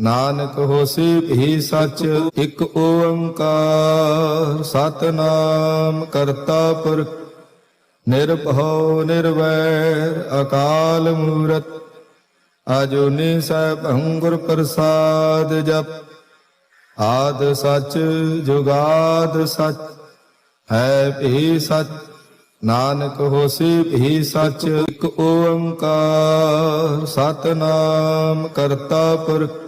ਨਾਨਕ ਹੋਸੀ ਭੀ ਸਚ, ਇਕ ਓੰਕਾਰ। ਸਤਨਾਮ ਕਰਤਾ ਪੁਰਖ ਨਿਰਭਉ ਨਿਰਵੈਰ, ਅਕਾਲ ਮੂਰਤ। ਅਜੂਨੀ ਸੈਭੰ ਗੁਰ ਪ੍ਰਸਾਦ ਜਪ, ਆਦ ਸਚ, ਜੁਗਾਦ ਸਚ, ਹੈ ਭੀ ਸਚ। ਨਾਨਕ ਹੋਸੀ ਭੀ ਸਚ, ਇਕ ਓੰਕਾਰ। ਸਤਨਾਮ ਕਰਤਾ ਪੁਰਖ